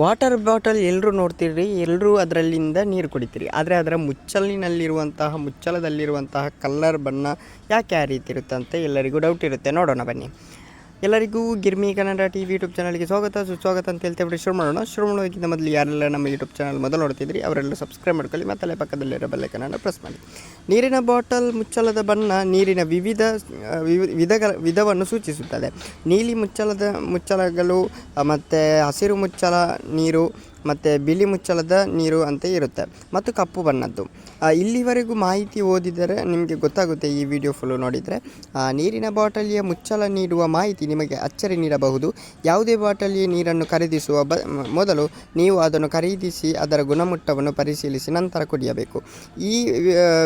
Water bottle ಎಲ್ಲರೂ ನೋಡ್ತೀರಿ ಎಲ್ಲರೂ ಅದರಲ್ಲಿಂದ ನೀರು ಕುಡಿತೀರಿ. ಆದರೆ ಅದರ ಮುಚ್ಚಲಿನಲ್ಲಿರುವಂತಹ, ಮುಚ್ಚಲದಲ್ಲಿರುವಂತಹ ಕಲ್ಲರ್ ಬಣ್ಣ ಯಾಕೆ ಆ ರೀತಿ ಇರುತ್ತೆ ಅಂತ ಎಲ್ಲರಿಗೂ ಡೌಟ್ ಇರುತ್ತೆ. ನೋಡೋಣ ಬನ್ನಿ. ಎಲ್ಲರಿಗೂ Girmi Kannada T V YouTube ಚಾನಲ್ಗೆ ಸ್ವಾಗತ. ಸುಸ್ವಾಗತ ಅಂತ ಹೇಳ್ತೇವೆ ಶುರು ಮಾಡೋಣ. ಶುರು ಮಾಡೋದಕ್ಕಿಂತ ಮೊದಲು ಯಾರೆಲ್ಲ ನಮ್ಮ ಯೂಟ್ಯೂಬ್ ಚಾನಲ್ ಮೊದಲು ನೋಡ್ತಿದ್ರಿ, ಅವರೆಲ್ಲ ಸಬ್ಸ್ಕ್ರೈಬ್ ಮಾಡ್ಕೊಳ್ಳಿ, ಮತ್ತು ಅಲ್ಲೇ ಪಕ್ಕದಲ್ಲಿರೋ ಬೆಲ್ಲೈಕನನ್ನು ಪ್ರೆಸ್ ಮಾಡಿ. ನೀರಿನ ಬಾಟಲ್ ಮುಚ್ಚಳದ ಬಣ್ಣ, ನೀರಿನ ವಿವಿಧ ವಿವಿಧ ವಿವಿ- ವಿಧಗಳ, ವಿಧವನ್ನು ಸೂಚಿಸುತ್ತದೆ. ನೀಲಿ ಮುಚ್ಚಳದ, ಮುಚ್ಚಳಗಳು ಮತ್ತು ಹಸಿರು ಮುಚ್ಚಳ ನೀರು ಮತ್ತು ಬಿಳಿ ಮುಚ್ಚಳದ ನೀರು ಅಂತ ಇರುತ್ತೆ. ಮತ್ತು ಕಪ್ಪು ಬಣ್ಣದ್ದು. ಇಲ್ಲಿವರೆಗೂ ಮಾಹಿತಿ ಓದಿದರೆ ನಿಮಗೆ ಗೊತ್ತಾಗುತ್ತೆ ಈ ವಿಡಿಯೋ ಫುಲ್ಲು ನೋಡಿದರೆ. ನೀರಿನ ಬಾಟಲಿಯ ಮುಚ್ಚಳ ನೀಡುವ ಮಾಹಿತಿ ನಿಮಗೆ ಅಚ್ಚರಿ ನೀಡಬಹುದು. ಯಾವುದೇ ಬಾಟಲಿಯ ನೀರನ್ನು ಖರೀದಿಸುವ ಬ, ಮೊದಲು ನೀವು ಅದನ್ನು ಖರೀದಿಸಿ ಅದರ ಗುಣಮಟ್ಟವನ್ನು ಪರಿಶೀಲಿಸಿ ನಂತರ ಕುಡಿಯಬೇಕು. ಈ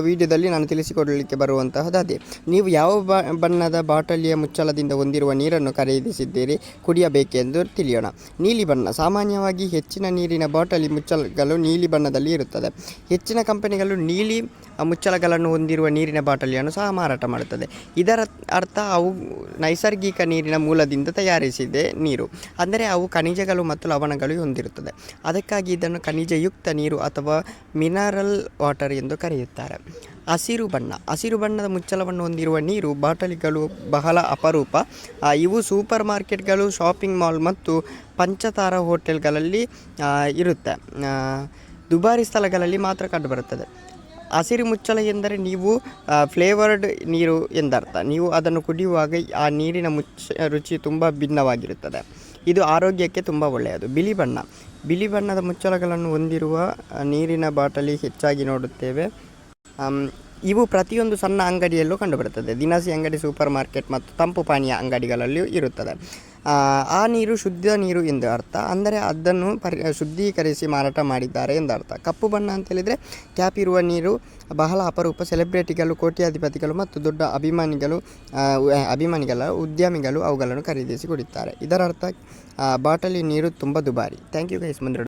ವಿಡಿಯೋದಲ್ಲಿ ನಾನು ತಿಳಿಸಿಕೊಡಲಿಕ್ಕೆ ಬರುವಂತಹದ್ದು ನೀವು ಯಾವ ಬಣ್ಣದ ಬಾಟಲಿಯ ಮುಚ್ಚಳದಿಂದ ಹೊಂದಿರುವ ನೀರನ್ನು ಖರೀದಿಸಿದ್ದೀರಿ, ಕುಡಿಯಬೇಕೆಂದು ತಿಳಿಯೋಣ. ನೀಲಿ ಬಣ್ಣ. ಸಾಮಾನ್ಯವಾಗಿ ಹೆಚ್ಚಿನ ನೀರಿನ ಬಾಟಲಿ ಮುಚ್ಚಳಗಳು ನೀಲಿ ಬಣ್ಣದಲ್ಲಿ ಇರುತ್ತದೆ. ಹೆಚ್ಚಿನ ಕಂಪನಿಗಳು ನೀಲಿ ಮುಚ್ಚಳಗಳನ್ನು ಹೊಂದಿರುವ ನೀರಿನ ಬಾಟಲಿಯನ್ನು ಸಹ ಮಾರಾಟ ಮಾಡುತ್ತದೆ. ಇದರ ಅರ್ಥ ಅವು ನೈಸರ್ಗಿಕ ನೀರಿನ ಮೂಲದಿಂದ ತಯಾರಿಸಿದೆ ನೀರು, ಅಂದರೆ ಅವು ಖನಿಜಗಳು ಮತ್ತು ಲವಣಗಳು ಹೊಂದಿರುತ್ತದೆ. ಅದಕ್ಕಾಗಿ ಇದನ್ನು ಖನಿಜಯುಕ್ತ ನೀರು ಅಥವಾ ಮಿನರಲ್ ವಾಟರ್ ಎಂದು ಕರೆಯುತ್ತಾರೆ. ಹಸಿರು ಬಣ್ಣ, ಹಸಿರು ಬಣ್ಣದ ಮುಚ್ಚಳವನ್ನು ಹೊಂದಿರುವ ನೀರು ಬಾಟಲಿಗಳು ಬಹಳ ಅಪರೂಪ. ಇವು ಸೂಪರ್ ಮಾರ್ಕೆಟ್ಗಳು, ಶಾಪಿಂಗ್ ಮಾಲ್ ಮತ್ತು ಪಂಚತಾರ ಹೋಟೆಲ್ಗಳಲ್ಲಿ ಇರುತ್ತೆ. ದುಬಾರಿ ಸ್ಥಳಗಳಲ್ಲಿ ಮಾತ್ರ ಕಂಡುಬರುತ್ತದೆ ಹಸಿರು ಮುಚ್ಚಳ ಎಂದರೆ ನೀವು ಫ್ಲೇವರ್ಡ್ ನೀರು ಎಂದರ್ಥ. ನೀವು ಅದನ್ನು ಕುಡಿಯುವಾಗ ಆ ನೀರಿನ ಮುಚ್ಚ, ರುಚಿ ತುಂಬ ಭಿನ್ನವಾಗಿರುತ್ತದೆ. ಇದು ಆರೋಗ್ಯಕ್ಕೆ ತುಂಬ ಒಳ್ಳೆಯದು. ಬಿಳಿ ಬಣ್ಣ. ಬಿಳಿ ಬಣ್ಣದ ಮುಚ್ಚಳಗಳನ್ನು ಹೊಂದಿರುವ ನೀರಿನ ಬಾಟಲಿ ಹೆಚ್ಚಾಗಿ ನೋಡುತ್ತೇವೆ. ಇವು ಪ್ರತಿಯೊಂದು ಸಣ್ಣ ಅಂಗಡಿಯಲ್ಲೂ ಕಂಡುಬರುತ್ತದೆ ದಿನಸಿ ಅಂಗಡಿ, ಸೂಪರ್ ಮಾರ್ಕೆಟ್ ಮತ್ತು ತಂಪು ಪಾನೀಯ ಅಂಗಡಿಗಳಲ್ಲಿಯೂ ಇರುತ್ತದೆ. ಆ, ನೀರು ಶುದ್ಧ ನೀರು ಎಂದು ಅರ್ಥ. ಅಂದರೆ ಅದನ್ನು ಪರಿ ಶುದ್ಧೀಕರಿಸಿ ಮಾರಾಟ ಮಾಡಿದ್ದಾರೆ ಎಂದರ್ಥ ಕಪ್ಪು ಬಣ್ಣ ಅಂತ ಹೇಳಿದರೆ ಕ್ಯಾಪ್ ಇರುವ ನೀರು ಬಹಳ ಅಪರೂಪ. ಸೆಲೆಬ್ರಿಟಿಗಳು ಕೋಟ್ಯಾಧಿಪತಿಗಳು ಮತ್ತು ದೊಡ್ಡ ಅಭಿಮಾನಿಗಳು ಅಭಿಮಾನಿಗಳ ಉದ್ಯಮಿಗಳು ಅವುಗಳನ್ನು ಖರೀದಿಸಿ ಕುಡಿತಾರೆ ಇದರರ್ಥ ಬಾಟಲಿ ನೀರು ತುಂಬ ದುಬಾರಿ. Thank you guys. ಮುಂದೆ